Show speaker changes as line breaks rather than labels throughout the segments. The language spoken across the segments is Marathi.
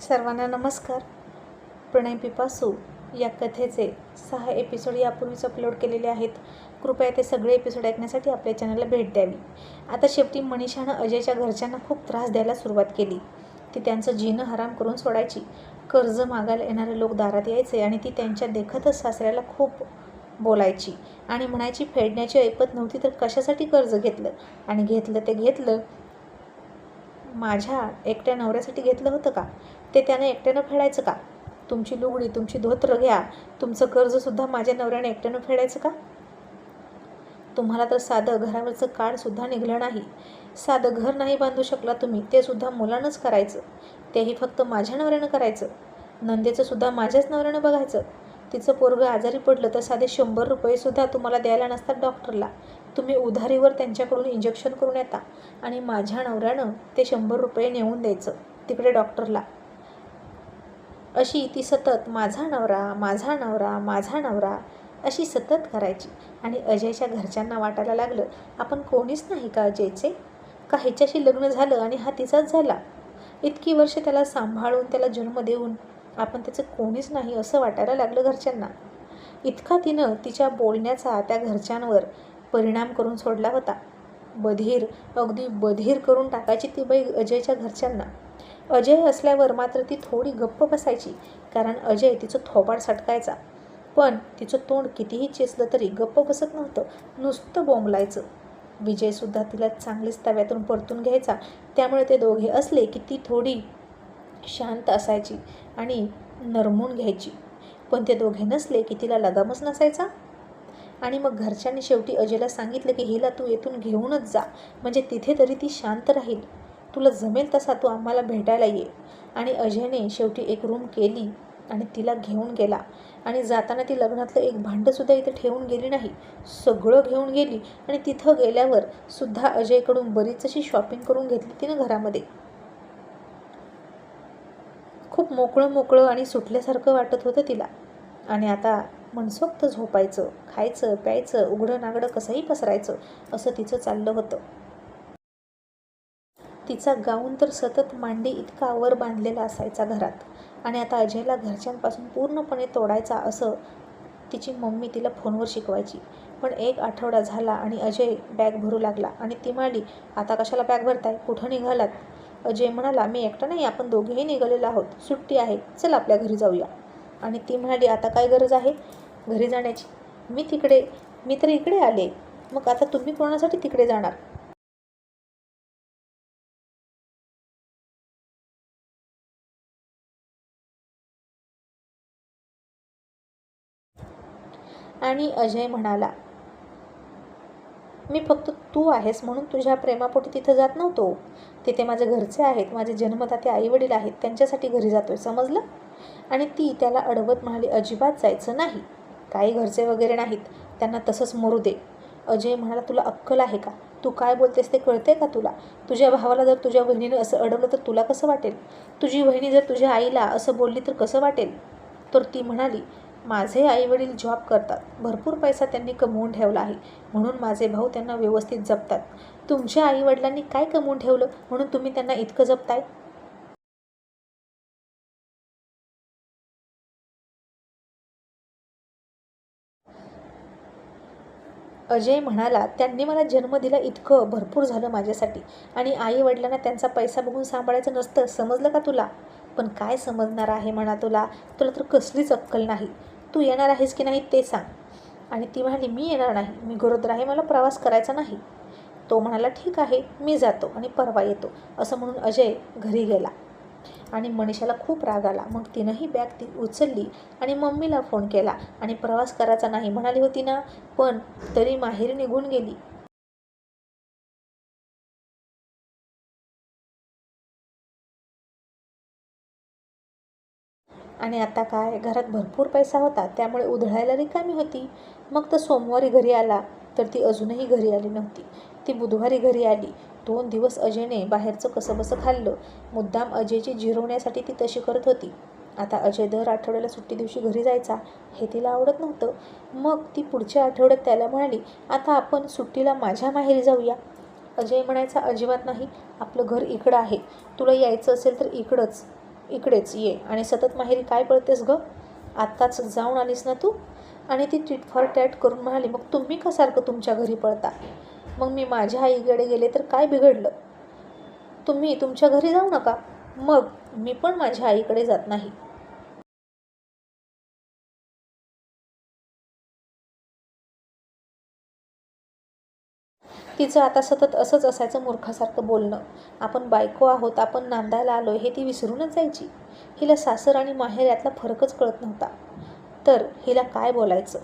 सर्वांना नमस्कार. प्रणय पिपासू या कथेचे सहा एपिसोड यापूर्वीच अपलोड केलेले आहेत. कृपया ते सगळे एपिसोड ऐकण्यासाठी आपल्या चॅनलला भेट द्यावी. आता शेवटी मनीषानं अजयच्या घरच्यांना खूप त्रास द्यायला सुरुवात केली. ती त्यांचं जीनं हराम करून सोडायची. कर्ज मागायला येणारे लोक दारात यायचे आणि ती त्यांच्या देखतच सासऱ्याला खूप बोलायची आणि म्हणायची फेडण्याची ऐपत नव्हती तर कशासाठी कर्ज घेतलं? आणि घेतलं ते घेतलं. माझ्या एकट्या नवऱ्यासाठी घेतलं होतं का? ते त्यानं एकट्यानं फेडायचं का? तुमची लुगडी तुमची धोत्र घ्या. तुमचं कर्जसुद्धा माझ्या नवऱ्याने एकट्यानं फेडायचं का? तुम्हाला तर साधं घरावरचं कार्डसुद्धा निघलं नाही. साधं घर नाही बांधू शकला तुम्ही ते सुद्धा मुलानंच करायचं. तेही फक्त माझ्या नवऱ्यानं करायचं. नंदेचं सुद्धा माझ्याच नवऱ्यानं बघायचं. तिचं पोरगं आजारी पडलं तर साधे शंभर रुपयेसुद्धा तुम्हाला द्यायला नसतात डॉक्टरला. तुम्ही उधारीवर त्यांच्याकडून इंजेक्शन करून येता आणि माझ्या नवऱ्यानं ते शंभर रुपये नेऊन द्यायचं तिकडे डॉक्टरला. अशी ती सतत माझा नवरा माझा नवरा माझा नवरा अशी सतत करायची. आणि अजयच्या घरच्यांना वाटायला लागलं आपण कोणीच नाही का अजयचे? का ह्याच्याशी लग्न झालं आणि हा तिचाच झाला. इतकी वर्ष त्याला सांभाळून त्याला जन्म देऊन आपण त्याचं कोणीच नाही असं वाटायला लागलं घरच्यांना. इतका तिनं तिच्या बोलण्याचा त्या घरच्यांवर परिणाम करून सोडला होता. बधीर अगदी बधीर करून टाकायची ती बाई अजयच्या घरच्यांना. अजय असल्यावर मात्र ती थोडी गप्प बसायची कारण अजय तिचं थोबाड सटकायचा. पण तिचं तोंड कितीही चेसलं तरी गप्प बसत नव्हतं नुसतं बोंबलायचं. विजयसुद्धा तिला चांगलीच तव्यातून परतून घ्यायचा. त्यामुळे ते दोघे असले की ती थोडी शांत असायची आणि नरमून घ्यायची. पण ते दोघे नसले की तिला लगामच नसायचा. आणि मग घरच्यांनी शेवटी अजयला सांगितलं की हिला तू येथून घेऊनच जा. म्हणजे तिथे तरी ती शांत राहील. तुला जमेल तसा तू आम्हाला भेटायला ये. आणि अजयने शेवटी एक रूम केली आणि तिला घेऊन गेला. आणि जाताना ती लग्नातलं एक भांडंसुद्धा इथं ठेवून गेली नाही. सगळं घेऊन गेली आणि तिथं गेल्यावर सुद्धा अजयकडून बरीच अशी शॉपिंग करून घेतली तिनं घरामध्ये. खूप मोकळं मोकळं आणि सुटल्यासारखं वाटत होतं तिला. आणि आता मनसोक्त झोपायचं खायचं प्यायचं उघडं नागडं कसंही पसरायचं असं तिचं चाललं होतं. तिचा गाऊन तर सतत मांडी इतका वर बांधलेला असायचा घरात. आणि आता अजयला घरच्यांपासून पूर्णपणे तोडायचा असं तिची मम्मी तिला फोनवर शिकवायची. पण एक आठवडा झाला आणि अजय बॅग भरू लागला आणि ती म्हणाली आता कशाला बॅग भरताय? कुठं निघालात? अजय म्हणाला मी एकटा नाही आपण दोघेही निघालेलो आहोत. सुट्टी आहे. चल आपल्या घरी जाऊया. आणि ती म्हणाली आता काय गरज आहे? घरी जाण्याची? मी तिकडे मी तर इकडे आले. मग आता तुम्ही कोणासाठी तिकडे जाणार? आणि अजय म्हणाला मी फक्त तू आहेस म्हणून तुझ्या प्रेमापोटी तिथं जात नव्हतो. तिथे माझे घरचे आहेत माझे जन्मदाते आईवडील आहेत त्यांच्यासाठी घरी जातोय समजलं? आणि ती त्याला अडवत म्हणाली अजिबात जायचं नाही. काही घरचे वगैरे नाहीत त्यांना तसंच मरू दे. अजय म्हणाला तुला अक्कल आहे का? तू काय बोलतेस ते कळते का तुला? तुझ्या भावाला जर तुझ्या बहिणीनं असं अडवलं तर तुला कसं वाटेल? तुझी बहिणी जर तुझ्या आईला असं बोलली तर कसं वाटेल? तर ती म्हणाली माझे आईवडील जॉब करतात. भरपूर पैसा त्यांनी कमवून ठेवला आहे. म्हणून माझे भाऊ त्यांना व्यवस्थित जपतात. तुमच्या आईवडिलांनी काय कमवून ठेवलं? म्हणून तुम्ही त्यांना इतकं जपताय? अजय म्हणाला त्यांनी मला जन्म दिला इतकं भरपूर झालं माझ्यासाठी आणि आई वडिलांना त्यांचा पैसा बघून सांभाळायचं नसतं समजलं का तुला? पण काय समजणार आहे म्हणा तुला? तुला तर कसलीच अक्कल नाही. तू येणार आहेस की नाही ते सांग. आणि ती म्हणाली मी येणार नाही. मी गरोदर आहे. मला प्रवास करायचा नाही. तो म्हणाला ठीक आहे. मी जातो आणि परवा येतो. असं म्हणून अजय घरी गेला. आणि मनीषाला खूप राग आला. मग तिनंही बॅग ती उचलली आणि मम्मीला फोन केला. आणि प्रवास करायचा नाही म्हणाली होती ना? पण तरी माहेरी निघून गेली. आणि आता काय? घरात भरपूर पैसा होता. त्यामुळे उधळायला रिकामी होती. मग तर सोमवारी घरी आला. तर ती अजूनही घरी आली नव्हती. ती बुधवारी घरी आली. दोन दिवस अजयने बाहेरचं कसंबसं खाल्लं. मुद्दाम अजयची जिरवण्यासाठी ती तशी करत होती. आता अजय दर आठवड्याला सुट्टी दिवशी घरी जायचा हे तिला आवडत नव्हतं. मग ती पुढच्या आठवड्यात त्याला म्हणाली आता आपण सुट्टीला माझ्या माहेरी जाऊया. अजय म्हणायचा अजिबात नाही आपलं घर इकडं आहे. तुला यायचं असेल तर इकडंच इकडेच ये. आणि सतत माहेरी काय पळतेस गं? आत्ताच जाऊन आलीस ना तू? आणि ती टिट फॉर टॅट करून म्हणाली मग तुम्ही का सारखं तुमच्या घरी पळता? मग मी माझ्या आईकडे गेले तर काय बिघडलं? तुम्ही तुमच्या घरी जाऊ नका. मग मी पण माझ्या आईकडे जात नाही. तिचं आता सतत असंच असायचं मूर्खासारखं बोलणं. आपण बायको आहोत आपण नांदायला आलो हे ती विसरूनच जायची. हिला सासर आणि माहेर यातला फरकच कळत नव्हता. तर हिला काय बोलायचं?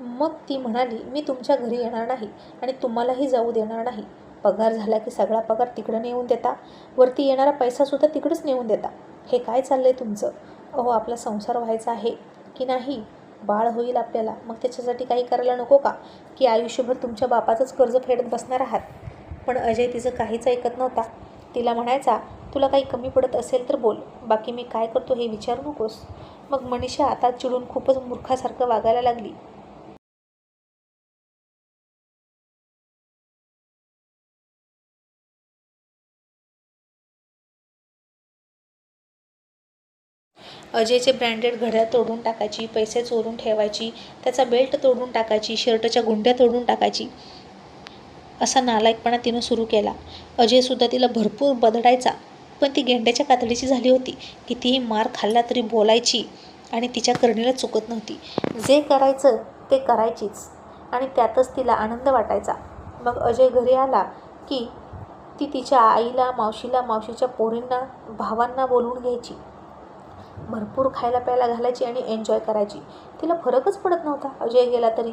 मग ती म्हणाली मी तुमच्या घरी येणार नाही आणि तुम्हालाही जाऊ देणार नाही. पगार झाला की सगळा पगार तिकडं नेऊन देता. वरती येणारा पैसासुद्धा तिकडंच नेऊन देता. हे काय चाललं आहे तुमचं? अहो आपला संसार व्हायचा आहे की नाही? बाळ होईल आपल्याला. मग त्याच्यासाठी काही करायला नको का? की आयुष्यभर तुमच्या बापाचंच कर्ज फेडत बसणार आहात. पण अजय तिचं काहीच ऐकत नव्हता. तिला म्हणायचा तुला काही कमी पडत असेल तर बोल. बाकी मी काय करतो हे विचारू नकोस. मग मनीषा आता चिडून खूपच मूर्खासारखं वागायला लागली. अजयचे ब्रँडेड घड्याळ तोडून टाकायची पैसे चोरून ठेवायची त्याचा बेल्ट तोडून टाकायची शर्टच्या गुंड्या तोडून टाकायची असा नालायकपणा तिनं सुरू केला. अजयसुद्धा तिला भरपूर बदडायचा पण ती गेंड्याच्या कातडीची झाली होती. कितीही मार खाल्ला तरी बोलायची आणि तिच्या करणीला चुकत नव्हती. जे करायचं ते करायचीच आणि त्यातच तिला आनंद वाटायचा. मग अजय घरी आला की ती तिच्या आईला मावशीला मावशीच्या पोरींना भावांना बोलवून घ्यायची. भरपूर खायला प्यायला घालायची आणि एन्जॉय करायची. तिला फरकच पडत नव्हता. अजय गेला तरी.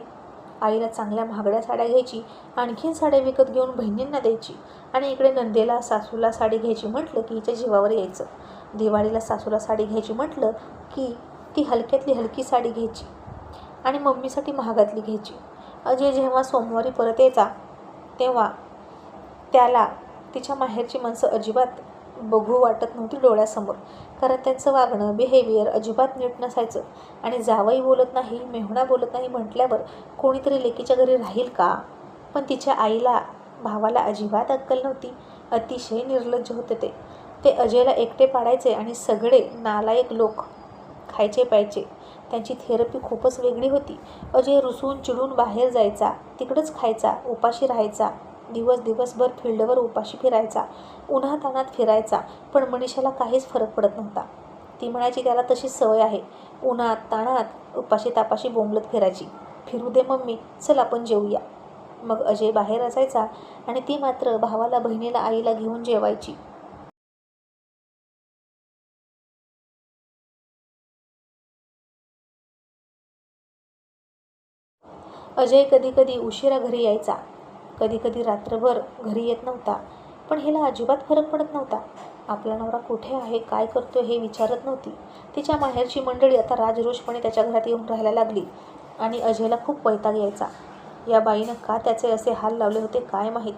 आईला चांगल्या महागड्या साड्या घ्यायची आणखीन साड्या विकत घेऊन बहिणींना द्यायची आणि इकडे नंदेला सासूला साडी घ्यायची म्हटलं की हिच्या जीवावर यायचं. दिवाळीला सासूला साडी घ्यायची म्हटलं की ती हलक्यातली हलकी साडी घ्यायची आणि मम्मीसाठी महागातली घ्यायची. अजय जेव्हा सोमवारी परत यायचा तेव्हा त्याला तिच्या माहेरची माणसं अजिबात बघू वाटत नव्हती डोळ्यासमोर. कारण त्यांचं वागणं बिहेवियर अजिबात नीट नसायचं. आणि जावई बोलत नाही मेहुणा बोलत नाही म्हटल्यावर कोणीतरी लेकीच्या घरी राहील का? पण तिच्या आईला भावाला अजिबात अक्कल नव्हती. अतिशय निर्लज्ज होते ते. ते अजयला एकटे पाडायचे आणि सगळे नालायक लोक खायचे प्यायचे. त्यांची थेरपी खूपच वेगळी होती. अजय रुसून चिडून बाहेर जायचा तिकडंच खायचा उपाशी राहायचा. दिवस दिवसभर फिल्डवर उपाशी फिरायचा उन्हातानात फिरायचा पण मनीषाला काहीच फरक पडत नव्हता. ती म्हणायची त्याला तशी सवय आहे उन्हात ताणात उपाशी तापाशी बोंबलत फिरायची. फिरू दे मम्मी चल आपण जेवूया मग अजय बाहेर असायचा आणि ती मात्र भावाला बहिणीला आईला घेऊन जेवायची. अजय कधी कधी उशिरा घरी यायचा. कधी कधी रात्रभर घरी येत नव्हता. पण हिला अजिबात फरक पडत नव्हता. आपला नवरा कुठे आहे काय करतो हे विचारत नव्हती. तिच्या माहेरची मंडळी आता राजरोषपणे त्याच्या घरात येऊन राहायला लागली आणि अजयला खूप वैताग यायचा. या बाईनं का त्याचे असे हाल लावले होते काय माहीत?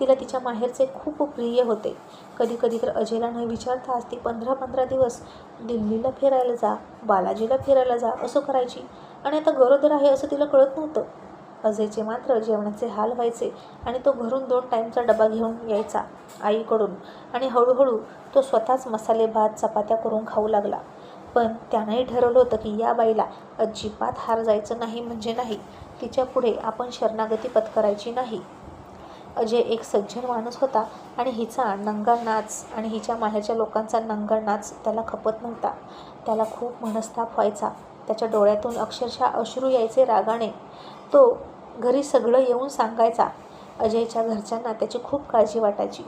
तिला तिच्या माहेरचे खूप प्रिय होते. कधी कधी तर अजयला न विचारता ती पंधरा पंधरा दिवस दिल्लीला फिरायला जा बालाजीला फिरायला जा असं करायची. आणि आता गरोदर आहे असं तिला कळत नव्हतं. अजयचे मात्र जेवणाचे हाल व्हायचे आणि तो घरून दोन टाईमचा डबा घेऊन यायचा आईकडून. आणि हळूहळू तो स्वतःच मसाले भात चपात्या करून खाऊ लागला. पण त्यानंही ठरवलं होतं की या बाईला अजिबात हार जायचं नाही म्हणजे नाही. तिच्या पुढे आपण शरणागती पत्करायची नाही. अजय एक सज्जन माणूस होता आणि हिचा नंगा नाच आणि हिच्या माहेरच्या लोकांचा नंगा नाच त्याला खपत नव्हता. त्याला खूप मनस्ताप व्हायचा. त्याच्या डोळ्यातून अक्षरशः अश्रू यायचे रागाने. तो घरी सगळं येऊन सांगायचा. अजयच्या घरच्यांना त्याची खूप काळजी वाटायची.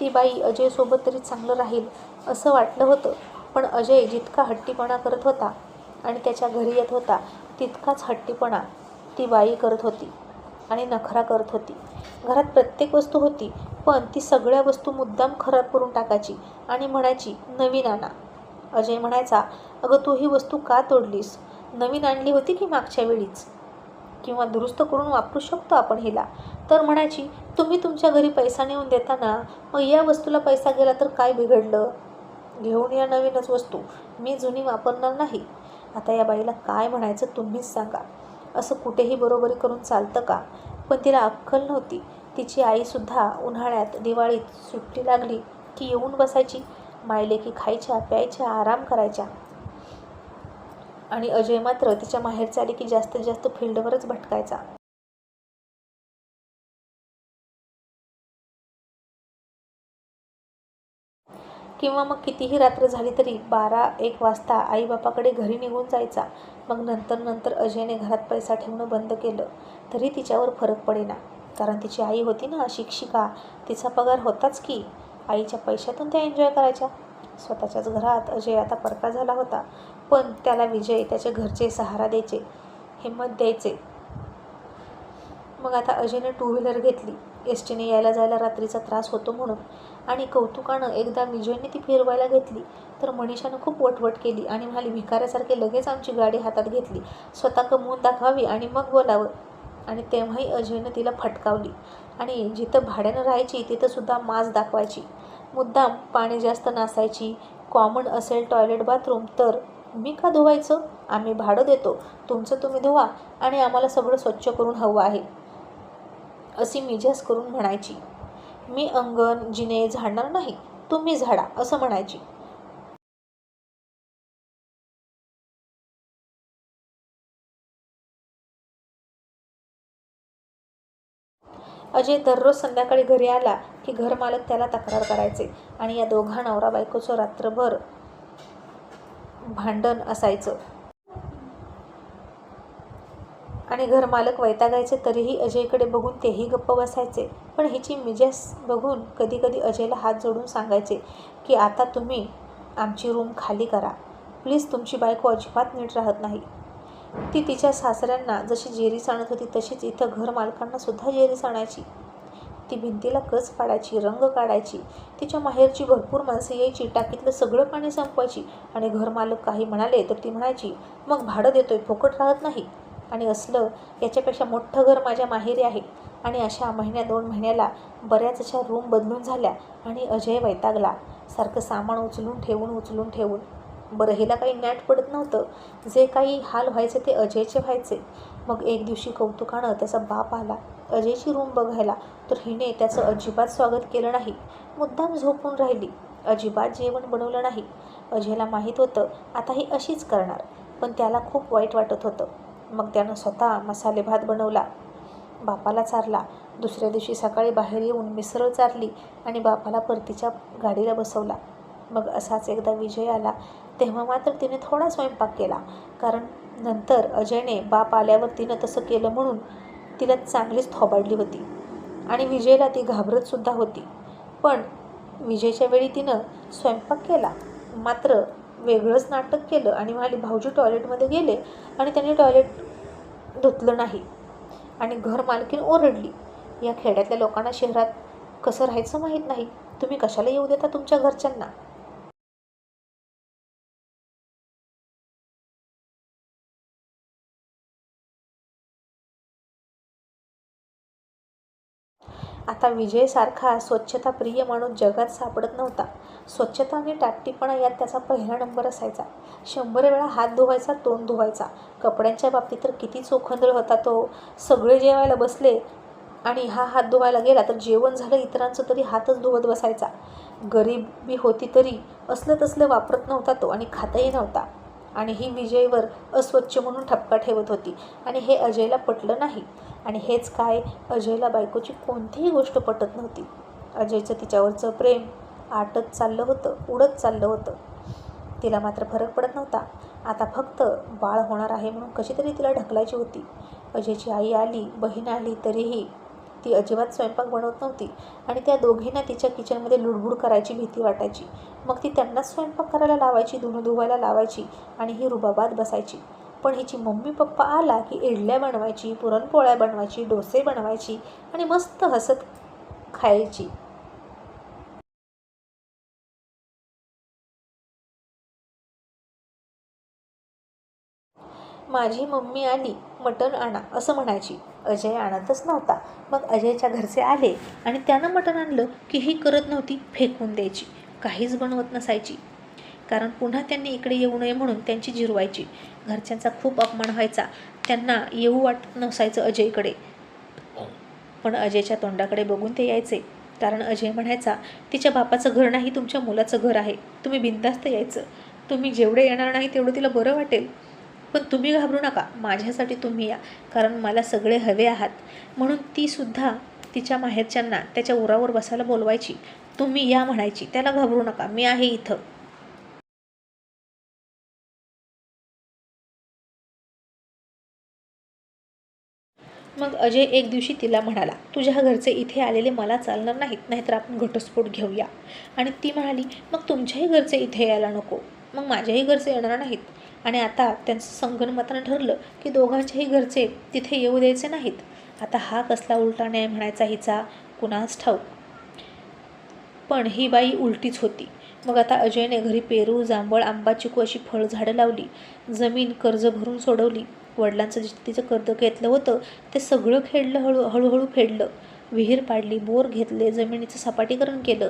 ती बाई अजयसोबत तरी चांगलं राहील असं वाटलं होतं. पण अजय जितका हट्टीपणा करत होता आणि त्याच्या घरी येत होता तितकाच हट्टीपणा ती बाई करत होती आणि नखरा करत होती. घरात प्रत्येक वस्तू होती पण ती सगळ्या वस्तू मुद्दाम खराब करून टाकायची आणि म्हणायची नवीन आणा. अजय म्हणायचा अगं तू ही वस्तू का तोडलीस? नवीन आणली होती की मागच्या वेळीच? किंवा दुरुस्त करून वापरू शकतो आपण हिला. तर म्हणायची तुम्ही तुमच्या घरी पैसा नेऊन देताना मग या वस्तूला पैसा गेला तर काय बिघडलं? घेऊन या नवीनच वस्तू. मी जुनी वापरणार नाही. आता या बाईला काय म्हणायचं तुम्हीच सांगा. असं कुठेही बरोबरी करून चालतं का? पण तिला अक्कल नव्हती. तिची आईसुद्धा उन्हाळ्यात दिवाळीत सुट्टी लागली की येऊन बसायची. मायलेकी खायच्या प्यायच्या आराम करायच्या. आणि अजय मात्र तिच्या माहेर आली की जास्तीत जास्त फील्डवरच भटकायचा. किंवा मग कितीही रात्र झाली तरी बारा एक वाजता आईबापाकडे घरी निघून जायचा. मग नंतर नंतर अजयने घरात पैसा ठेवणं बंद केलं. तरी तिच्यावर फरक पडेना. कारण तिची आई होती ना शिक्षिका. तिचा पगार होताच की. आईच्या पैशातून त्या एन्जॉय करायच्या. स्वतःच्याच घरात अजय आता परका झाला होता. पण त्याला विजय त्याच्या घरचे सहारा द्यायचे हिंमत द्यायचे. मग आता अजयने टू व्हीलर घेतली. एस टीने यायला जायला रात्रीचा त्रास होतो म्हणून आणि कौतुकानं एकदा विजयने ती फिरवायला घेतली. तर मनीषानं खूप वटवट केली आणि म्हणाली भिकाऱ्यासारखे लगेच आमची गाडी हातात घेतली. स्वतः कमवून दाखवावी आणि मग बोलावं. आणि तेव्हाही अजयनं तिला फटकावली. आणि जिथं भाड्यानं राहायची तिथंसुद्धा माज दाखवायची. मुद्दाम पाणी जास्त नासायची कॉमन असेल टॉयलेट बाथरूम तर मी का धुवायचं? आम्ही भाडं देतो. तुमचं तुम्ही धुवा आणि आम्हाला सगळं स्वच्छ करून हवं आहे. अशी मिजाज करून म्हणायची. मी अंगण जिने झाडणार नाही. तुम्ही झाडा असं म्हणायची. अजय दररोज संध्याकाळी घरी आला की घरमालक त्याला तक्रार करायचे आणि या दोघा नवरा बायकोचं रात्रभर भांडण असायचं. आणि घरमालक वैतागायचे तरीही अजयकडे बघून तेही गप्प बसायचे. पण हिची मिजास बघून कधी कधी अजयला हात जोडून सांगायचे की आता तुम्ही आमची रूम खाली करा. प्लीज तुमची बायको अजिबात नीट राहत नाही. ती तिच्या सासऱ्यांना जशी जेरी आणत होती तशीच इथं घरमालकांना सुद्धा जेरी आणायची. ती भिंतीला कच पाडायची रंग काढायची तिच्या माहेरची भरपूर माणसं यायची टाकीतलं सगळं पाणी संपवायची आणि घरमालक काही म्हणाले तर ती म्हणायची मग भाडं देतोय फुकट राहत नाही. आणि असलं याच्यापेक्षा मोठं घर माझ्या माहेरी आहे. आणि अशा महिन्या दोन महिन्याला बऱ्याच अशा रूम बदलून झाल्या आणि अजय वैतागला सारखं सामान उचलून ठेवून उचलून ठेवून. बरं हिला काही नॅट पडत नव्हतं. जे काही हाल व्हायचे ते अजयचे व्हायचे. मग एक दिवशी कौतुकानं त्याचा बाप आला अजयची रूम बघायला. तर हिने त्याचं अजिबात स्वागत केलं नाही. मुद्दाम झोपून राहिली. अजिबात जेवण बनवलं नाही. अजयला माहीत होतं आता ही अशीच करणार पण त्याला खूप वाईट वाटत होतं. मग त्यानं स्वतः मसाले भात बनवला. बापाला चारला. दुसऱ्या दिवशी सकाळी बाहेर येऊन मिसळ चारली आणि बापाला परतीच्या गाडीला बसवला. मग असाच एकदा विजय आला. तेव्हा मात्र तिने थोडा स्वयंपाक केला. कारण नंतर अजयने बाप आल्यावर तिनं तसं केलं म्हणून तिला चांगलीच थोबाडली होती. आणि विजयला ती घाबरतसुद्धा होती. पण विजयच्या वेळी तिनं स्वयंपाक केला. मात्र वेगळंच नाटक केलं आणि म्हणाली भाऊजी टॉयलेटमध्ये गेले आणि त्यांनी टॉयलेट धुतलं नाही. आणि घर मालकीन ओरडली. या खेड्यातल्या लोकांना शहरात कसं राहायचं माहीत नाही. तुम्ही कशाला येऊ देता तुमच्या घरच्यांना? आता विजयसारखा स्वच्छताप्रिय माणूस जगात सापडत नव्हता. स्वच्छता आणि टाटटीपणा यात त्याचा पहिला नंबर असायचा. शंभर वेळा हात धुवायचा तोंड धुवायचा. कपड्यांच्या बाबतीत तर किती चोखंदळ होता तो. सगळे जेवायला बसले आणि हा हात धुवायला गेला तर जेवण झालं इतरांचं तरी हातच धुवत बसायचा. गरिबी होती तरी असलं तसलं वापरत नव्हता तो आणि खाताही नव्हता. आणि ही विजयवर अस्वच्छ म्हणून ठपका ठेवत होती. आणि हे अजयला पटलं नाही. आणि हेच काय? अजयला बायकोची कोणतीही गोष्ट पटत नव्हती. अजयचं तिच्यावरचं प्रेम आटत चाललं होतं उडत चाललं होतं. तिला मात्र फरक पडत नव्हता. आता फक्त बाळ होणार आहे म्हणून कशी तरी तिला ढकलायची होती. अजयची आई आली बहीण आली तरीही ती अजिबात स्वयंपाक बनवत नव्हती आणि त्या दोघींना तिच्या किचनमध्ये लुडबुड करायची भीती वाटायची. मग ती त्यांनाच स्वयंपाक करायला लावायची धुणं धुवायला लावायची आणि ही रुबाबात बसायची. पण हिची मम्मी पप्पा आला की इडल्या बनवायची पुरणपोळ्या बनवायची डोसे बनवायची आणि मस्त हसत खायची. माझी मम्मी आली मटण आणा असं म्हणायची. अजय आणतच नव्हता. मग अजयच्या घरचे आले आणि त्यानं मटण आणलं की ही करत नव्हती फेकून द्यायची. काहीच बनवत नसायची. कारण पुन्हा त्यांनी इकडे येऊ नये म्हणून त्यांची जिरवायची. घरच्यांचा खूप अपमान व्हायचा. त्यांना येऊ वाटत नसायचं अजयकडे. पण अजयच्या तोंडाकडे बघून ते यायचे. कारण अजय म्हणायचा तिच्या बापाचं घर नाही तुमच्या मुलाचं घर आहे. तुम्ही बिनधास्त यायचं. तुम्ही जेवढे येणार नाही तेवढं तिला बरं वाटेल. पण तुम्ही घाबरू नका माझ्यासाठी तुम्ही या कारण मला सगळे हवे आहात. म्हणून ती सुद्धा तिच्या माहेरच्यांना त्याच्या उरावर बसायला बोलवायची. तुम्ही या म्हणायची त्याला घाबरू नका मी आहे इथं. मग अजय एक दिवशी तिला म्हणाला तुझ्या घरचे इथे आलेले मला चालणार नाहीत नाहीतर आपण घटस्फोट घेऊया. आणि ती म्हणाली मग तुमच्याही घरचे इथे यायला नको. मग माझ्याही घरचे येणार नाहीत. आणि आता त्यांचं संगणमतानं ठरलं की दोघांच्याही घरचे तिथे येऊ द्यायचे नाहीत. आता हा कसला उलटा न्याय म्हणायचा हिचा? कुणास ठाऊक? पण ही बाई उलटीच होती. मग आता अजयने घरी पेरू जांभळ आंबा चिकू अशी फळझाडं लावली. जमीन कर्ज भरून सोडवली. वडिलांचं तिचं कर्ज घेतलं होतं ते सगळं खेळलं हळू हळूहळू फेडलं. विहीर पाडली बोर घेतले जमिनीचं सपाटीकरण केलं.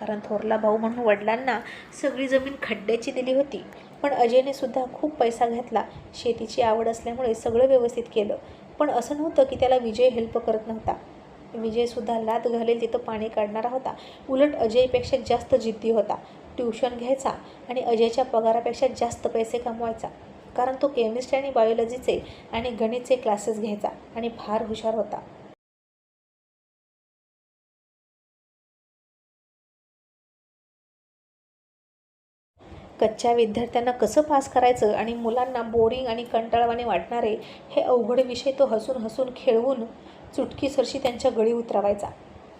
कारण थोरला भाऊ म्हणून वडिलांना सगळी जमीन खड्ड्याची दिली होती. पण अजयने सुद्धा खूप पैसा घेतला. शेतीची आवड असल्यामुळे सगळं व्यवस्थित केलं. पण असं नव्हतं की त्याला विजय हेल्प करत नव्हता. विजयसुद्धा लात घालेल तिथं पाणी काढणारा होता. उलट अजयपेक्षा जास्त जिद्दी होता. ट्युशन घ्यायचा आणि अजयच्या पगारापेक्षा जास्त पैसे कमवायचा. कारण तो केमिस्ट्री आणि बायोलॉजीचे आणि गणितचे क्लासेस घ्यायचा आणि फार हुशार होता. कच्च्या विद्यार्थ्यांना कसं पास करायचं आणि मुलांना बोरिंग आणि कंटाळवाने वाटणारे हे अवघड विषय तो हसून हसून खेळवून चुटकीसरशी त्यांच्या गळी उतरवायचा.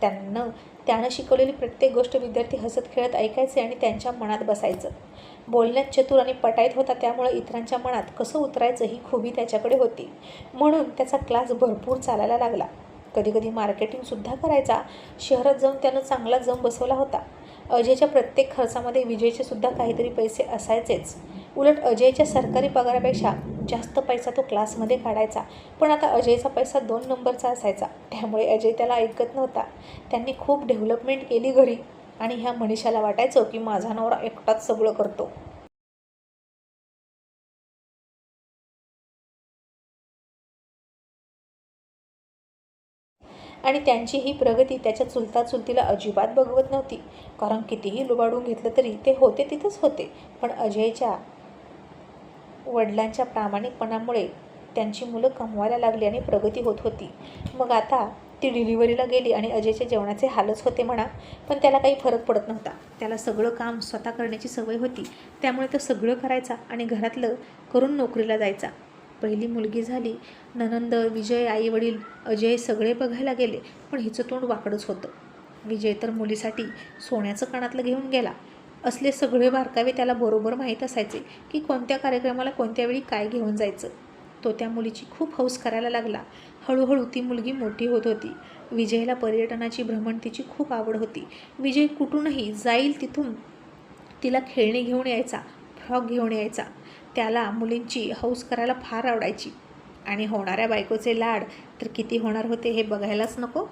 त्यांना त्यानं शिकवलेली प्रत्येक गोष्ट विद्यार्थी हसत खेळत ऐकायचे आणि त्यांच्या मनात बसायचं. बोलण्यात चतुर आणि पटाईत होता त्यामुळे इतरांच्या मनात कसं उतरायचं ही खुबी त्याच्याकडे होती. म्हणून त्याचा क्लास भरपूर चालायला लागला. कधीकधी मार्केटिंगसुद्धा करायचा. शहरात जाऊन त्यानं चांगला जम बसवला होता. अजयच्या प्रत्येक खर्चामध्ये विजयचे सुद्धा काहीतरी पैसे असायचेच. उलट अजयच्या सरकारी पगारापेक्षा जास्त पैसा तो क्लासमध्ये काढायचा. पण आता अजयचा पैसा दोन नंबरचा असायचा. त्यामुळे अजय त्याला ऐकत नव्हता. त्यांनी खूप डेव्हलपमेंट केली घरी. आणि ह्या मनीषाला वाटायचं की माझा नवरा एकटाच सगळं करतो. आणि त्यांची ही प्रगती त्याच्या चुलता चुलतीला अजिबात बघवत नव्हती. कारण कितीही लुबाडून घेतलं तरी ते होते तिथंच होते. पण अजयच्या वडिलांच्या प्रामाणिकपणामुळे त्यांची मुलं कमवायला लागली आणि प्रगती होत होती. मग आता ती डिलिव्हरीला गेली आणि अजयच्या जेवणाचे हालच होते म्हणा पण त्याला काही फरक पडत नव्हता. त्याला सगळं काम स्वतः करण्याची सवय होती. त्यामुळे तो सगळं करायचा आणि घरातलं करून नोकरीला जायचा. पहिली मुलगी झाली ननंद विजय आई वडील अजय सगळे बघायला गेले पण हिचं तोंड वाकडंच होतं. विजय तर मुलीसाठी सोन्याचं कानातलं घेऊन गेला. असले सगळे बारकावे त्याला बरोबर माहीत असायचे की कोणत्या कार्यक्रमाला कोणत्या वेळी काय घेऊन जायचं. तो त्या मुलीची खूप हौस करायला लागला. हळूहळू ती मुलगी मोठी होत होती. विजयला पर्यटनाची भ्रमंतीची खूप आवड होती. विजय कुठूनही जाईल तिथून तिला खेळणी घेऊन यायचा फ्रॉक घेऊन यायचा. त्याला मुलींची हौस करायला फार आवडायची. आणि होणाऱ्या बायकोचे लाड तर किती होणार होते हे बघायलाच नको?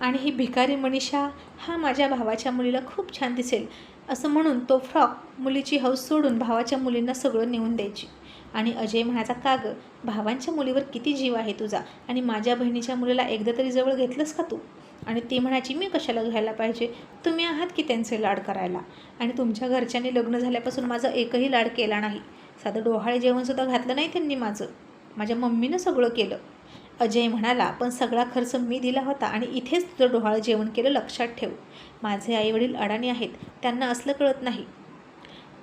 आणि ही भिकारी मनीषा हा माझ्या भावाच्या मुलीला खूप छान दिसेल. असं म्हणून तो फ्रॉक मुलीची हौस सोडून भावाच्या मुलींना सगळं नेऊन द्यायची. आणि अजय म्हणायचा का गं? भावांच्या मुलीवर किती जीव आहे तुझा? आणि माझ्या बहिणीच्या मुलीला एकदा तरी जवळ घेतलंस का तू? आणि ती म्हणायची मी कशाला घ्यायला पाहिजे? तुम्ही आहात की त्यांचे लाड करायला? आणि तुमच्या घरच्यांनी लग्न झाल्यापासून माझं एकही लाड केला नाही. साधं डोहाळे जेवणसुद्धा घातलं नाही त्यांनी माझं. माझ्या मम्मीनं सगळं केलं. अजय म्हणाला पण सगळा खर्च मी दिला होता आणि इथेच तुझं डोहाळं जेवण केलं लक्षात ठेव. माझे आईवडील अडाणी आहेत त्यांना असलं कळत नाही.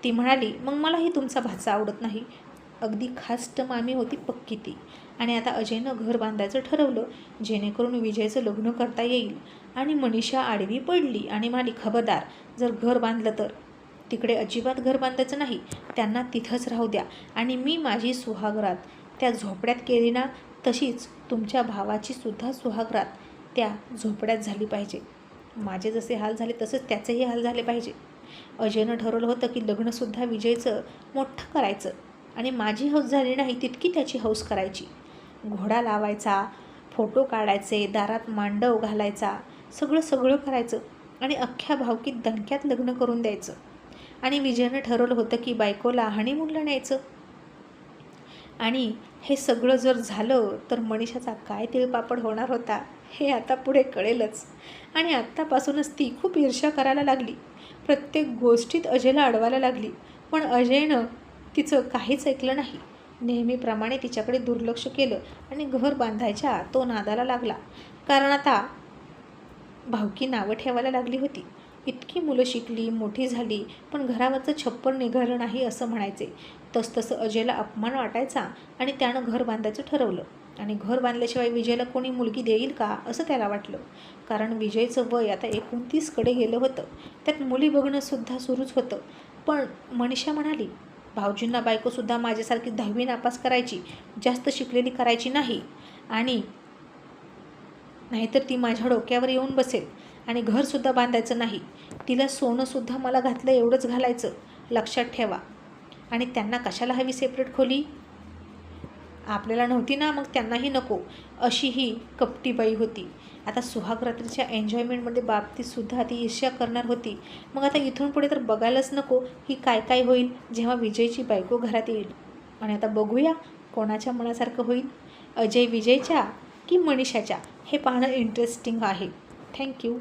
ती म्हणाली मग मलाही तुमचा भाचा आवडत नाही. अगदी खास्ट मामी होती पक्की ती. आणि आता अजयनं घर बांधायचं ठरवलं जेणेकरून विजयचं लग्न करता येईल. आणि मनीषा आडवी पडली आणि म्हणाली खबरदार जर घर बांधलं तर. तिकडे अजिबात घर बांधायचं नाही त्यांना तिथंच राहू द्या. आणि मी माझी सुहागरात त्या झोपड्यात केली ना तशीच तुमच्या भावाची सुद्धा सुहागरात त्या झोपड्यात झाली पाहिजे. माझे जसे हाल झाले तसंच त्याचेही हाल झाले पाहिजे. अजयनं ठरवलं होतं की लग्नसुद्धा विजयचं मोठं करायचं. आणि माझी हौस झाली नाही तितकी त्याची हौस करायची. घोडा लावायचा फोटो काढायचे दारात मांडव घालायचा सगळं सगळं करायचं आणि अख्ख्या भावकीत दणक्यात लग्न करून द्यायचं. आणि विजयनं ठरवलं होतं की बायकोला हनीमूनला न्यायचं. आणि हे सगळं जर झालं तर मनीषाचा काय तिळपापड होणार होता हे आता पुढे कळेलच. आणि आत्तापासूनच ती खूप ईर्ष्या करायला लागली. प्रत्येक गोष्टीत अजयला अडवायला लागली. पण अजयनं तिचं काहीच ऐकलं नाही. नेहमीप्रमाणे तिच्याकडे दुर्लक्ष केलं आणि घर बांधायच्या तो नादाला लागला. कारण आता भावकी नावं ठेवायला लागली होती. इतकी मुलं शिकली मोठी झाली पण घरावरचं छप्पर निघालं नाही असं म्हणायचे. तसतसं अजयला अपमान वाटायचा आणि त्यानं घर बांधायचं ठरवलं. आणि घर बांधल्याशिवाय विजयला कोणी मुलगी देईल का असं त्याला वाटलं. कारण विजयचं वय आता एकोणतीसकडे गेलं होतं. त्यात मुली बघणंसुद्धा सुरूच होतं. पण मनीषा म्हणाली भाऊजींना बायकोसुद्धा माझ्यासारखी दहावी नापास करायची जास्त शिकलेली करायची नाही. आणि नाहीतर ती माझ्या डोक्यावर येऊन बसेल आणि घरसुद्धा बांधायचं नाही. तिला सोनंसुद्धा मला घातलं एवढंच घालायचं. लक्षात ठेवा. आणि त्यांना कशाला हवी सेपरेट खोली? आपल्याला नव्हती ना मग त्यांनाही नको. अशी ही कपटीबाई होती. आता सुहागरात्रीच्या एन्जॉयमेंटमध्ये बाबतीतसुद्धा ती ईर्ष्या करणार होती. मग आता इथून पुढे तर बघायलाच नको की काय काय होईल जेव्हा विजयची बायको घरात येईल. आणि आता बघूया कोणाच्या मनासारखं होईल. अजय विजयच्या की मनीषाच्या? हे पाहणं इंटरेस्टिंग आहे. थँक्यू